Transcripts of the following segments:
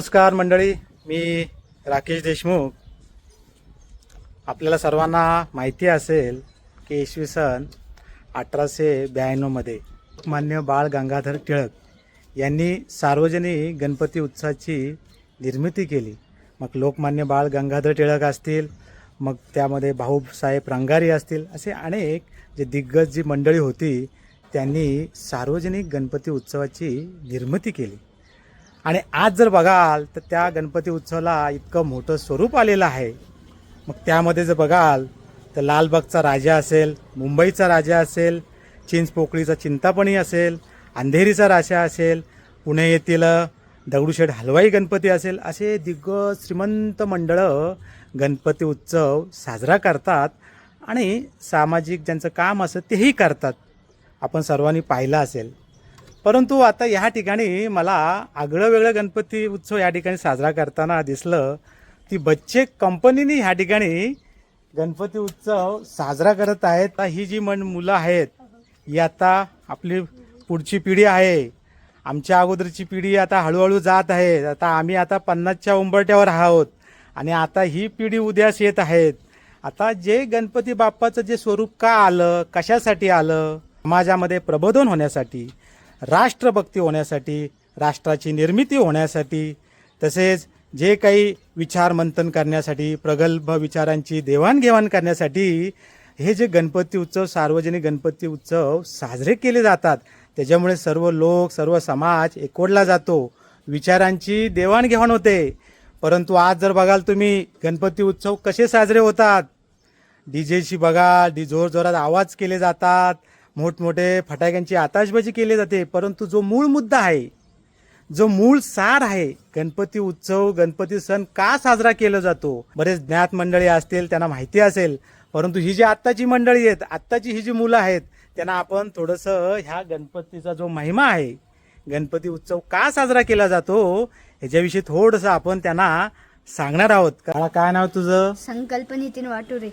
नमस्कार मंडळी मी राकेश देशमुख. आपल्याला सर्वांना माहिती असेल की इसवी सन अठराशे ब्याण्णवमध्ये मान्य बाळ गंगाधर टिळक यांनी सार्वजनिक गणपती उत्सवाची निर्मिती केली. मग लोकमान्य बाळ गंगाधर टिळक असतील मग त्यामध्ये भाऊसाहेब रंगारी असतील असे अनेक जे दिग्गज जी मंडळी होती त्यांनी सार्वजनिक गणपती उत्सवाची निर्मिती केली. आणि आज जर बघाल तर त्या गणपती उत्सवाला इतकं मोठं स्वरूप आलेलं आहे. मग त्यामध्ये जर बघाल तर लालबागचा राजा असेल मुंबईचा राजा असेल चिंचपोकळीचा चिंतापणी असेल अंधेरीचा राजा असेल पुणे येथील दगडूशेठ हलवाई गणपती असेल असे दिग्गज श्रीमंत मंडळं गणपती उत्सव साजरा करतात आणि सामाजिक ज्यांचं काम असतं तेही करतात. आपण सर्वांनी पाहिलं असेल. परंतु आता ह्या ठिकाणी मला आगळं वेगळं गणपती उत्सव या ठिकाणी साजरा करताना दिसलं. ती बच्चे कंपनीने ह्या ठिकाणी गणपती उत्सव साजरा करत आहेत. आता ही जी मन मुलं आहेत ही आता आपली पुढची पिढी आहे. आमच्या अगोदरची पिढी आता हळूहळू जात आहे. आता आम्ही आता पन्नासच्या उंबरट्यावर आहोत आणि आता ही पिढी उद्यास येत आहेत. आता जे गणपती बाप्पाचं जे स्वरूप का आलं कशासाठी आलं? समाजामध्ये प्रबोधन होण्यासाठी राष्ट्रभक्ती होण्यासाठी राष्ट्राची निर्मिती होण्यासाठी तसेच जे काही विचार मंथन करण्यासाठी प्रगल्भ विचारांची देवाणघेवाण करण्यासाठी हे जे गणपती उत्सव सार्वजनिक गणपती उत्सव साजरे केले जातात त्याच्यामुळे सर्व लोक सर्व समाज एकवडला जातो. विचारांची देवाणघेवाण होते. परंतु आज जर बघाल तुम्ही गणपती उत्सव कसे साजरे होतात? डीजेची बघा डी जोर जोरात आवाज केले जातात. मोठमोठे फटाक्यांची आताशबाजी केली जाते परंतु जो मूळ मुद्दा आहे जो मूळ सार आहे गणपती उत्सव गणपती सण का साजरा केला जातो? बरेच ज्ञात मंडळी असतील त्यांना माहिती असेल परंतु ही जी आत्ताची मंडळी आहेत आत्ताची ही जी मुलं आहेत त्यांना आपण थोडंसं ह्या गणपतीचा जो महिमा आहे गणपती उत्सव का साजरा केला जातो ह्याच्याविषयी थोडंसं आपण त्यांना सांगणार आहोत. का काय नाव तुझं? संकल्प नितीन वाटुरे.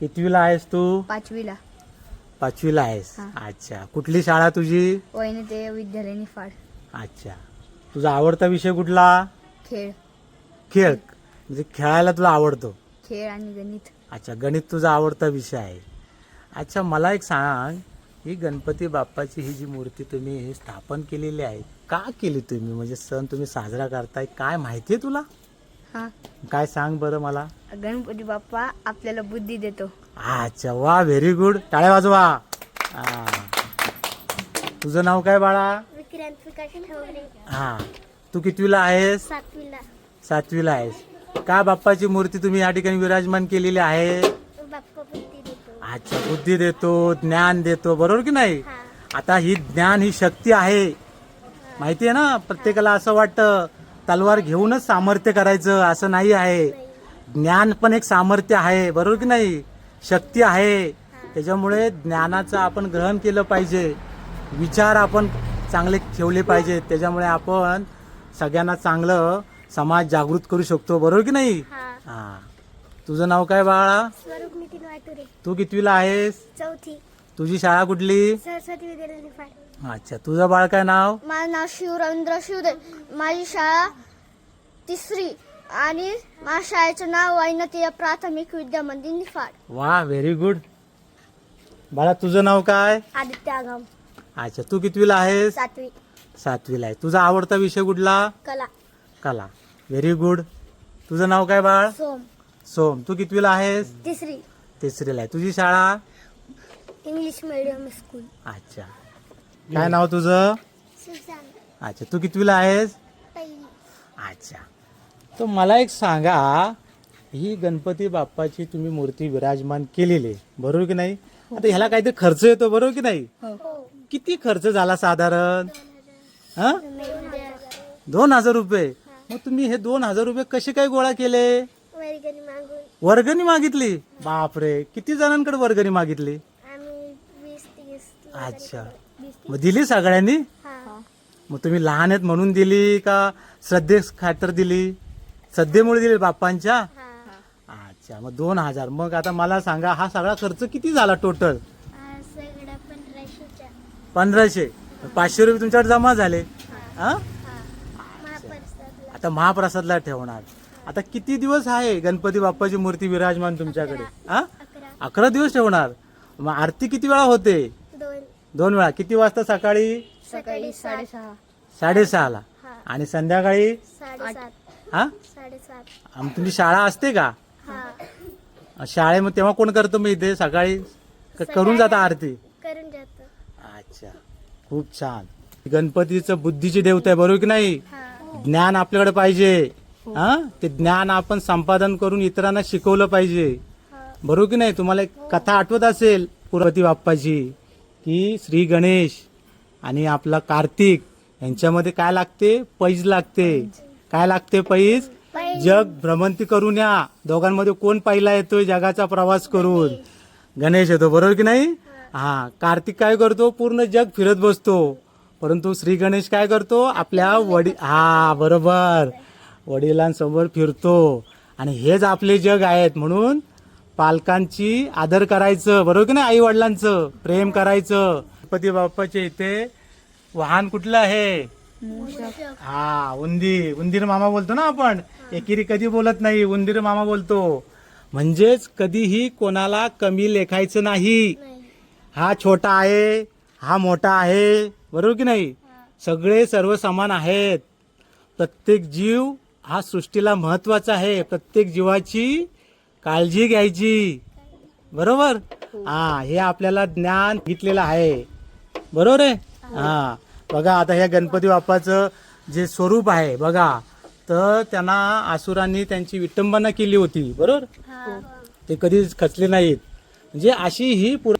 कितवीला आहेस तू? पाचवीला. पाचवीला आहेस? हा. अच्छा. कुठली शाळा तुझी? विद्यालय निफाड. अच्छा. तुझा आवडता विषय कुठला? खेळ. खेळ. म्हणजे खेळायला तुला आवडतो? खेळ आणि गणित. अच्छा गणित तुझा आवडता विषय आहे. अच्छा मला एक सांग. ही गणपती बाप्पाची ही जी मूर्ती तुम्ही स्थापन केलेली आहे का केली तुम्ही? म्हणजे सण तुम्ही साजरा करताय काय माहिती आहे तुला? हा. काय सांग बरं मला. गणपती बाप्पा आपल्याला बुद्धी देतो. अच्छा वा व्हेरी गुड टाळ्या वाजवा. हा. तुझं नाव काय बाळा? विक्रांत प्रकाश ठवरे. हा. तू कितवीला आहेस? सातवीला. सातवीला आहेस. का बाप्पाची मूर्ती तुम्ही या ठिकाणी विराजमान केलेली आहे? बाप्पा बुद्धी देतो. अच्छा बुद्धी देतो ज्ञान देतो बरोबर की नाही? आता ही ज्ञान ही शक्ती आहे. माहिती आहे ना प्रत्येकाला असं वाटतं तलवार घेऊनच सामर्थ्य करायचं असं नाही आहे. ज्ञान पण एक सामर्थ्य आहे बरोबर की नाही? शक्ती आहे. त्याच्यामुळे ज्ञानाचं आपण ग्रहण केलं पाहिजे. विचार आपण चांगले ठेवले पाहिजेत. त्याच्यामुळे आपण सगळ्यांना चांगलं समाज जागृत करू शकतो. बरोबर की नाही? हा. तुझं नाव काय बाळा? तू कितवीला आहेस? चौथी. तुझी शाळा कुठली? अच्छा. तुझं बाळ काय नाव? माझं नाव शिवरवींद्र शिवदे. माझी शाळा तिसरी. आणि माझ्या शाळेचं नाव वैनतीय प्राथमिक विद्या मंदिर निफाड. वा व्हेरी गुड बाळा तुझं नाव काय? आदित्य आगम. अच्छा तू कितवीला आहेस? सातवी. सातवीला आहे. तुझा आवडता विषय कुठला? कला. कला. व्हेरी गुड तुझं नाव काय बाळ? सोम. सोम. तू कितवीला आहेस? तिसरी. तिसरीला आहे. तुझी शाळा? इंग्लिश मीडियम स्कूल अच्छा. काय नाव तुझं? अच्छा तू कितवीला आहेस? पहिली. अच्छा. तर मला एक सांगा ही गणपती बाप्पाची तुम्ही मूर्ती विराजमान केलेली आहे बरोबर की नाही? आता ह्याला काहीतरी खर्च येतो बरोबर की नाही? किती खर्च झाला साधारण? हा? दोन हजार रुपये. मग तुम्ही हे दोन हजार रुपये कसे काय गोळा केले? वर्गणी मागितली? बापरे किती जणांकडे वर्गणी मागितली? अच्छा. मग दिली सगळ्यांनी? हा. मग तुम्ही लहान आहेत म्हणून दिली का? श्रद्धेस खातर दिली? श्रद्धेमुळे दिली बाप्पांच्या? अच्छा मग दोन हजार. मग आता मला सांगा हा सगळा खर्च किती झाला टोटल पंधराशे. पाचशे रुपये तुमच्याकडे जमा झाले. हा. आता महाप्रसादला ठेवणार. आता किती दिवस आहे गणपती बाप्पाची मूर्ती विराजमान तुमच्याकडे? हा? अकरा. दिवस ठेवणार. मग आरती किती वेळा होते? दोन. वेळा. किती वाजता? सकाळी? सकाळी साडेसहा साडेसहाला. आणि संध्याकाळी? हा? साडेसात. आम- तुमची शाळा असते का? हा. शाळेमध्ये तेव्हा कोण करतो मी इथे? सकाळी क- करून जाता आरती? करून जातो. अच्छा. खूप छान. गणपतीचं बुद्धीची देवता आहे बरोबर की नाही? हा. ज्ञान आपल्याकडे पाहिजे. हा? ते ज्ञान आपण संपादन करून इतरांना शिकवलं पाहिजे. हा. बरोबर की नाही? तुम्हाला एक कथा आठवत असेल पुरवती बाप्पाची की श्री गणेश आणि आपला कार्तिक यांच्यामध्ये काय लागते? पैज लागते. काय लागते पैज जग भ्रमंती करून या. दोघांमध्ये कोण पहिला येतोय जगाचा प्रवास करून? गणेश येतो बरोबर की नाही? हा कार्तिक काय करतो? पूर्ण जग फिरत बसतो. परंतु श्री गणेश काय करतो? आपल्या वडी हा बरोबर. वडिलांसमोर फिरतो. आणि हेच आपले जग आहेत. म्हणून पालकांची आदर करायचं. बरोबर की नाही? आई वडिलांचं प्रेम करायचं. गणपती बाप्पाच्या इथे वाहन कुठलं आहे? हा उंदीर. उंदीर मामा बोलतो ना आपण. एकेरी कधी बोलत नाही उंदीर मामा बोलतो. म्हणजेच कधीही कोणाला कमी लेखायचं नाही. हा छोटा आहे हा मोठा आहे बरोबर की नाही? सगळे सर्व समान आहेत. प्रत्येक जीव हा सृष्टीला महत्त्वाचा आहे. प्रत्येक जीवाची काळजी घ्यायची. बरोबर? हा. हे आपल्याला ज्ञान घेतलेलं आहे. बरोबर आहे? हा. बघा आता ह्या गणपती बाप्पाचं जे स्वरूप आहे बघा तर त्यांना आसुरांनी त्यांची विटंबना केली होती बरोबर? ते कधीच खचले नाहीत. म्हणजे अशी ही पुर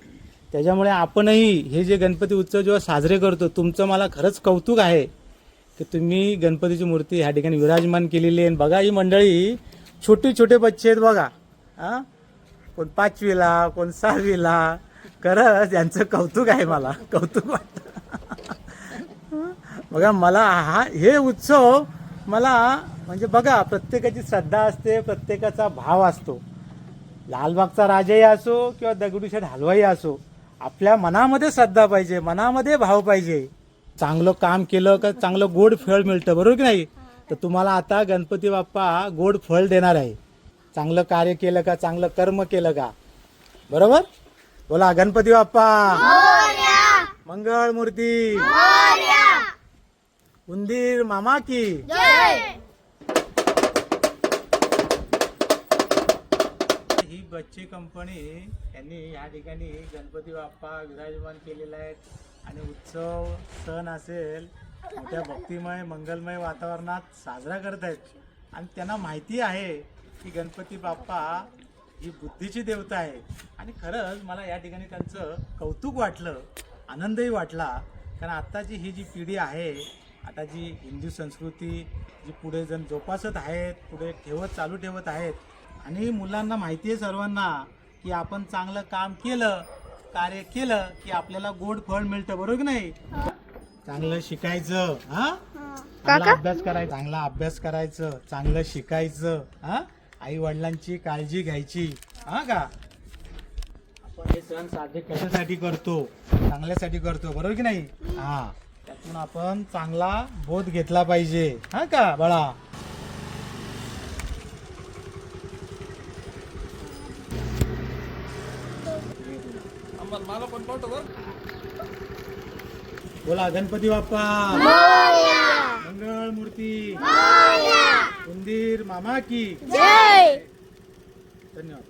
त्याच्यामुळे आपणही हे जे गणपती उत्सव जेव्हा साजरे करतो तुमचं मला खरंच कौतुक आहे की तुम्ही गणपतीची मूर्ती ह्या ठिकाणी विराजमान केलेली आहे. आणि बघा ही मंडळी छोटे छोटे बच्चे आहेत बघा. हा? कोण पाचवीला कोण सहावीला खरंच यांचं कौतुक आहे मला. कौतुक वाटतं. बघा मला हा हे उत्सव मला म्हणजे बघा प्रत्येकाची श्रद्धा असते प्रत्येकाचा भाव असतो. लालबागचा राजाही असो किंवा दगडूशेठ हलवाई असो आपल्या मनामध्ये श्रद्धा पाहिजे मनामध्ये भाव पाहिजे. चांगलं काम केलं का चांगलं गोड फळ मिळतं बरोबर की नाही? तर तुम्हाला आता गणपती बाप्पा गोड फळ देणार आहे. चांगलं कार्य केलं का चांगलं कर्म केलं का? बरोबर? बोला गणपती बाप्पा. मंगळ मूर्ती उंदीर मामा की। ही बच्ची कंपनी यांनी या ठिकाणी गणपती बाप्पा विराजमान केलेला आहे आणि उत्सव सण असेल मोठ्या भक्तिमय मंगलमय वातावरणात साजरा करत आहेत. आणि त्यांना माहिती आहे की गणपती बाप्पा ही बुद्धीची देवता आहे. आणि खरंच मला या ठिकाणी त्यांचं कौतुक वाटलं आनंदही वाटला. कारण आत्ताची ही जी पिढी आहे आता जी हिंदू संस्कृती जी पुढे जण जोपासत आहेत पुढे ठेवत चालू ठेवत आहेत आणि मुलांना माहिती आहे सर्वांना की आपण चांगलं काम केलं कार्य केलं की आपल्याला गोड फळ मिळतं बरोबर की नाही? चांगलं शिकायचं हा? चांगला अभ्यास करायचा चांगला अभ्यास करायचं चांगलं शिकायचं हा? आई वडिलांची काळजी घ्यायची हा का? आपण हे सण साजरे कशासाठी करतो? चांगल्यासाठी करतो बरोबर की नाही? हा. त्यातून आपण चांगला बोध घेतला पाहिजे. हा का बाळा? बोला गणपती बाप्पा. मंगळ मूर्ती उंदीर मामा की. जय. धन्यवाद.